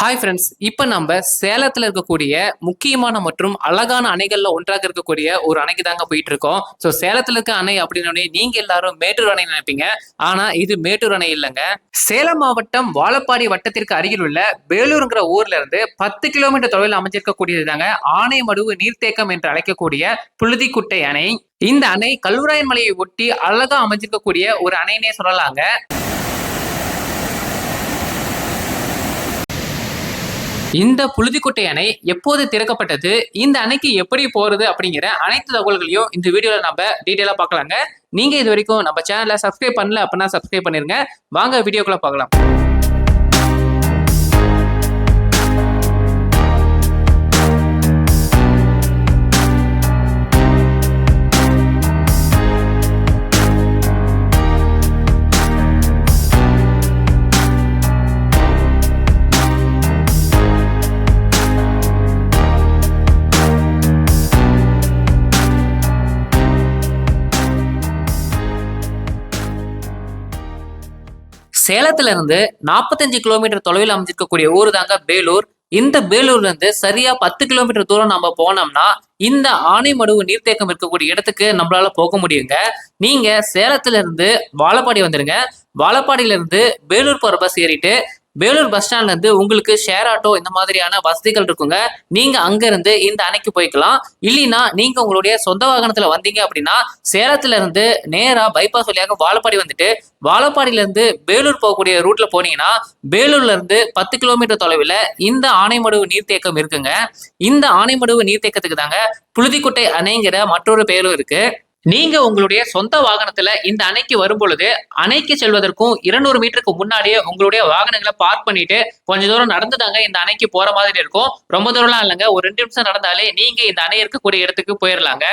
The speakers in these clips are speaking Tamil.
ஹாய் ஃப்ரெண்ட்ஸ் இப்போ நம்ம சேலத்தில் இருக்கக்கூடிய முக்கியமான மற்றும் அழகான அணைகளில் ஒன்றாக இருக்கக்கூடிய ஒரு அணைக்கு தாங்க போயிட்டு இருக்கோம் ஸோ சேலத்தில் இருக்க அணை அப்படின்னே நீங்க எல்லாரும் மேட்டூர் அணை நினைப்பீங்க. ஆனா இது மேட்டூர் அணை இல்லைங்க. சேலம் மாவட்டம் வாழப்பாடி வட்டத்திற்கு அருகில் உள்ள வேலூருங்கிற ஊர்ல இருந்து பத்து கிலோமீட்டர் தொலைவில் அமைஞ்சிருக்கக்கூடியது தாங்க ஆனைமடுவு நீர்த்தேக்கம் என்று அழைக்கக்கூடிய புழுதிக்குட்டை அணை. இந்த அணை கல்வராயன் மலையை ஒட்டி அழகா அமைஞ்சிருக்கக்கூடிய ஒரு அணைனே சொல்லலாங்க. இந்த புழுதிக்குட்டை அணை எப்போது திறக்கப்பட்டது? இந்த அணைக்கு எப்படி போறது அப்படிங்கிற அனைத்து தகவல்களையும் இந்த வீடியோல நம்ம டீட்டெயிலா பார்க்கலாங்க. நீங்க இது வரைக்கும் நம்ம சேனலை சப்ஸ்கிரைப் பண்ணல அப்படின்னா சப்ஸ்கிரைப் பண்ணிருங்க. வாங்க வீடியோக்குள்ள பார்க்கலாம். சேலத்துல இருந்து நாற்பத்தஞ்சு கிலோமீட்டர் தொலைவில் அமைஞ்சிருக்கக்கூடிய ஊர் தாங்க பேலூர். இந்த பேலூர்ல இருந்து சரியா பத்து கிலோமீட்டர் தூரம் நம்ம போனோம்னா இந்த ஆனைமடுவு நீர்த்தேக்கம் இருக்கக்கூடிய இடத்துக்கு நம்மளால போக முடியுங்க. நீங்க சேலத்துல இருந்து வாழப்பாடி வந்துருங்க. வாழப்பாடியில இருந்து பேலூர் போற பஸ் ஏறிட்டு வேலூர் பஸ் ஸ்டாண்ட்லேருந்து உங்களுக்கு ஷேர் ஆட்டோ இந்த மாதிரியான வசதிகள் இருக்குங்க. நீங்கள் அங்கேருந்து இந்த அணைக்கு போய்க்கலாம். இல்லைன்னா நீங்கள் உங்களுடைய சொந்த வாகனத்தில் வந்தீங்க அப்படின்னா சேலத்துலேருந்து இருந்து பைபாஸ் வழியாக வாழப்பாடி வந்துட்டு வாழப்பாடியிலேருந்து வேலூர் போகக்கூடிய ரூட்ல போனீங்கன்னா வேலூர்லேருந்து பத்து கிலோமீட்டர் தொலைவில் இந்த ஆனைமடுவு நீர்த்தேக்கம் இருக்குங்க. இந்த ஆனைமடுவு நீர்த்தேக்கத்துக்கு தாங்க புழுதிக்குட்டை அணைங்கிற மற்றொரு பெயரும் இருக்குது நீங்க உங்களுடைய சொந்த வாகனத்துல இந்த அணைக்கு வரும்பொழுது அணைக்கு செல்வதற்கும் இருநூறு மீட்டருக்கு முன்னாடியே உங்களுடைய வாகனங்களை பார்க் பண்ணிட்டு கொஞ்ச தூரம் நடந்துதாங்க இந்த அணைக்கு போற மாதிரி இருக்கும். ரொம்ப தூரம்லாம் இல்லைங்க. ஒரு ரெண்டு நிமிஷம் நடந்தாலே நீங்க இந்த அணை இருக்கக்கூடிய இடத்துக்கு போயிடலாங்க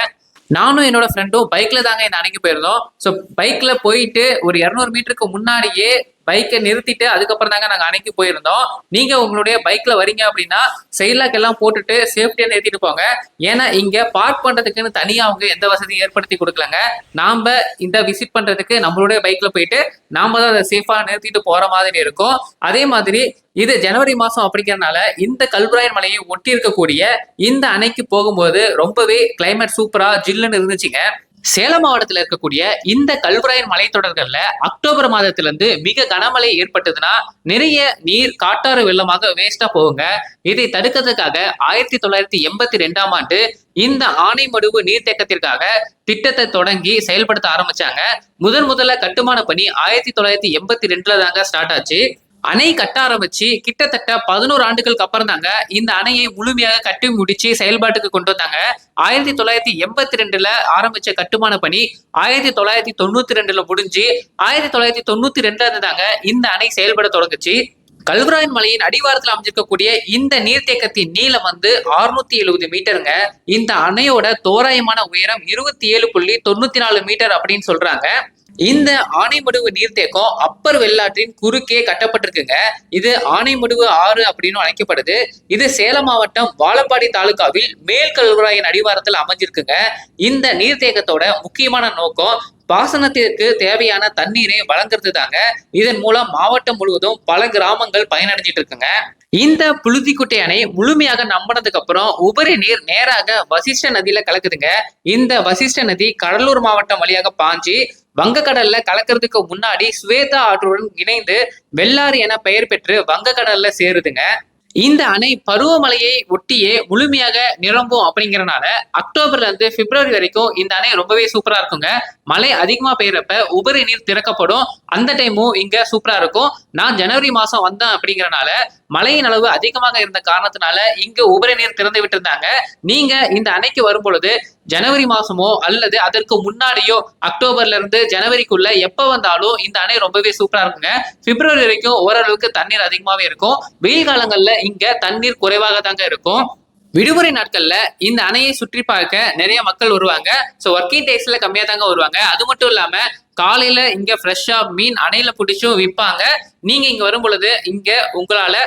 நானும் என்னோட ஃப்ரெண்டும் பைக்ல தாங்க இந்த அணைக்கு போயிருந்தோம். ஸோ பைக்ல போயிட்டு ஒரு இரநூறு மீட்டருக்கு முன்னாடியே பைக்கை நிறுத்திட்டு அதுக்கப்புறம் தாங்க நாங்கள் அணைக்கு போயிருந்தோம். நீங்கள் உங்களுடைய பைக்கில் வரீங்க அப்படின்னா செயலாக் எல்லாம் போட்டுட்டு சேஃப்டியாக நிறுத்திட்டு போங்க. ஏன்னா இங்கே பார்க் பண்ணுறதுக்குன்னு தனியாக அவங்க எந்த வசதியும் ஏற்படுத்தி கொடுக்கலங்க. நாம் இந்த விசிட் பண்ணுறதுக்கு நம்மளுடைய பைக்கில் போயிட்டு நாம் தான் அதை சேஃபாக நிறுத்திட்டு போகிற மாதிரி இருக்கும். அதே மாதிரி இது ஜனவரி மாதம் அப்படிங்கிறனால இந்த கல்புராயன் மலையை ஒட்டி இருக்கக்கூடிய இந்த அணைக்கு போகும்போது ரொம்பவே கிளைமேட் சூப்பராக ஜில்லுன்னு இருந்துச்சுங்க. சேலம் மாவட்டத்தில் இருக்கக்கூடிய இந்த கல்வராயன் மலைத்தொடர்கள்ல அக்டோபர் மாதத்திலிருந்து மிக கனமழை ஏற்பட்டதுன்னா நிறைய நீர் காட்டாறு வெள்ளமாக வேஸ்டா போகுங்க. இதை தடுக்கிறதுக்காக ஆயிரத்தி தொள்ளாயிரத்தி எண்பத்தி ரெண்டாம் ஆண்டு இந்த ஆனைமடுவு நீர்த்தேக்கத்திற்காக திட்டத்தை தொடங்கி செயல்படுத்த ஆரம்பிச்சாங்க. முதன் முதல்ல கட்டுமான பணி ஆயிரத்தி தொள்ளாயிரத்தி எண்பத்தி ரெண்டுல தாங்க ஸ்டார்ட் ஆச்சு. அணை கட்ட ஆரம்பிச்சு கிட்டத்தட்ட பதினோரு ஆண்டுகளுக்கு அப்புறம் தாங்க இந்த அணையை முழுமையாக கட்டி முடிச்சு செயல்பாட்டுக்கு கொண்டு வந்தாங்க. ஆயிரத்தி தொள்ளாயிரத்தி எண்பத்தி ரெண்டுல ஆரம்பிச்ச கட்டுமான பணி ஆயிரத்தி தொள்ளாயிரத்தி தொண்ணூத்தி ரெண்டுல முடிஞ்சு ஆயிரத்தி தொள்ளாயிரத்தி தொண்ணூத்தி ரெண்டுல இருந்தாங்க இந்த அணை செயல்பட தொடங்குச்சு. கல்வராயன் மலையின் அடிவாரத்தில் அமைஞ்சிருக்கக்கூடிய இந்த நீர்த்தேக்கத்தின் நீளம் வந்து அறுநூத்தி எழுபது மீட்டருங்க. இந்த அணையோட தோராயமான உயரம் இருபத்தி ஏழு புள்ளி தொண்ணூத்தி நாலு மீட்டர் அப்படின்னு சொல்றாங்க. இந்த ஆனைமடுவு நீர்த்தேக்கம் அப்பர் வெள்ளாற்றின் குறுக்கே கட்டப்பட்டிருக்குங்க. இது ஆனைமடுவு ஆறு அப்படின்னு அழைக்கப்படுது. இது சேலம் மாவட்டம் வாழப்பாடி தாலுகாவில் மேல் கல்வராயன் அடிவாரத்தில் அமைஞ்சிருக்குங்க. இந்த நீர்த்தேக்கத்தோட முக்கியமான நோக்கம் பாசனத்திற்கு தேவையான தண்ணீரை வழங்குறது தாங்க இதன் மூலம் மாவட்டம் முழுவதும் பல கிராமங்கள் பயனடைஞ்சிட்டு இருக்குங்க இந்த புழுதிக்குட்டை அணை முழுமையாக நம்பினதுக்கு அப்புறம் உபரி நீர் நேராக வசிஷ்ட நதியில கலக்குதுங்க. இந்த வசிஷ்ட நதி கடலூர் மாவட்டம் வழியாக பாஞ்சு வங்கக்கடல்ல கலக்கிறதுக்கு முன்னாடி ஸ்வேதா ஆற்றுடன் இணைந்து வெள்ளாறு என பெயர் பெற்று வங்கக்கடல்ல சேருதுங்க. இந்த அணை பருவமழையை ஒட்டியே முழுமையாக நிரம்பும் அப்படிங்கறனால அக்டோபர்ல இருந்து பிப்ரவரி வரைக்கும் இந்த அணை ரொம்பவே சூப்பரா இருக்குங்க. மழை அதிகமா பெய்யறப்ப உபரி நீர் திறக்கப்படும். அந்த டைமும் இங்க சூப்பரா இருக்கும். நான் ஜனவரி மாசம் வந்தேன் அப்படிங்கறனால மழையின் அளவு அதிகமாக இருந்த காரணத்தினால இங்க உபரி நீர் திறந்து விட்டிருந்தாங்க. நீங்க இந்த அணைக்கு வரும் பொழுது ஜனவரி மாசமோ அல்லது அதற்கு முன்னாடியோ அக்டோபர்ல இருந்து ஜனவரிக்குள்ள எப்ப வந்தாலும் இந்த அணை ரொம்பவே சூப்பரா இருக்குங்க. பிப்ரவரி வரைக்கும் ஓரளவுக்கு தண்ணீர் அதிகமாவே இருக்கும். வெயில் காலங்கள்ல இங்க தண்ணீர் குறைவாக தாங்க இருக்கும். விடுமுறை நாட்கள்ல இந்த அணையை சுற்றி பார்க்க நிறைய மக்கள் வருவாங்க. ஸோ ஒர்க்கிங் டேஸ்ல கம்மியா தாங்க வருவாங்க. அது மட்டும் இல்லாம காலையில இங்க ஃப்ரெஷ்ஷா மீன் அணையில பிடிச்சும் விற்பாங்க நீங்க இங்க வரும் பொழுது இங்க உங்களால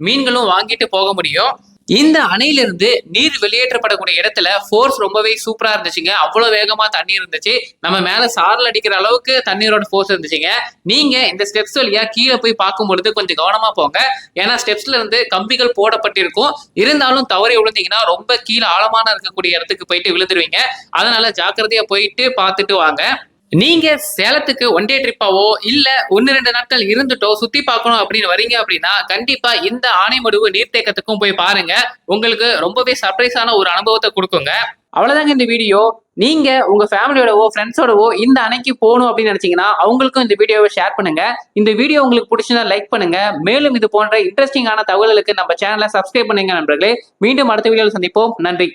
மீன்களும் வாங்கிட்டு போக முடியும். இந்த அணையிலிருந்து நீர் வெளியேற்றப்படக்கூடிய இடத்துல ஃபோர்ஸ் ரொம்பவே சூப்பரா இருந்துச்சுங்க. அவ்வளவு வேகமா தண்ணி இருந்துச்சு. நம்ம மேல சாரல் அடிக்கிற அளவுக்கு தண்ணீரோட ஃபோர்ஸ் இருந்துச்சுங்க. நீங்க இந்த ஸ்டெப்ஸ் வழியா கீழே போய் பார்க்கும் பொழுது கொஞ்சம் கவனமா போங்க. ஏன்னா ஸ்டெப்ஸ்ல இருந்து கம்பிகள் போடப்பட்டிருக்கும். இருந்தாலும் தவறி விழுந்தீங்கன்னா ரொம்ப கீழே ஆழமான இருக்கக்கூடிய இடத்துக்கு போயிட்டு விழுந்துருவீங்க. அதனால ஜாக்கிரதையா போயிட்டு பார்த்துட்டு வாங்க. நீங்க சேலத்துக்கு ஒன் டே ட்ரிப்பாவோ இல்ல ஒன்னு ரெண்டு நாட்கள் இருந்துட்டோ சுத்தி பார்க்கணும் அப்படின்னு வரீங்க அப்படின்னா கண்டிப்பா இந்த ஆனைமடுவு நீர்த்தேக்கத்துக்கும் போய் பாருங்க. உங்களுக்கு ரொம்பவே சர்ப்ரைஸான ஒரு அனுபவத்தை கொடுக்குங்க. அவ்வளவுதாங்க இந்த வீடியோ. நீங்க உங்க ஃபேமிலியோடவோ ஃப்ரெண்ட்ஸோடவோ இந்த அணைக்கு போகணும் அப்படின்னு நினைச்சீங்கன்னா அவங்களுக்கும் இந்த வீடியோவை ஷேர் பண்ணுங்க. இந்த வீடியோ உங்களுக்கு பிடிச்சிருந்தா லைக் பண்ணுங்க. மேலும் இது போன்ற இன்ட்ரெஸ்டிங்கான தகவல்களுக்கு நம்ம சேனலை சப்ஸ்கிரைப் பண்ணுங்க நண்பர்களே. மீண்டும் அடுத்த வீடியோவில் சந்திப்போம். நன்றி.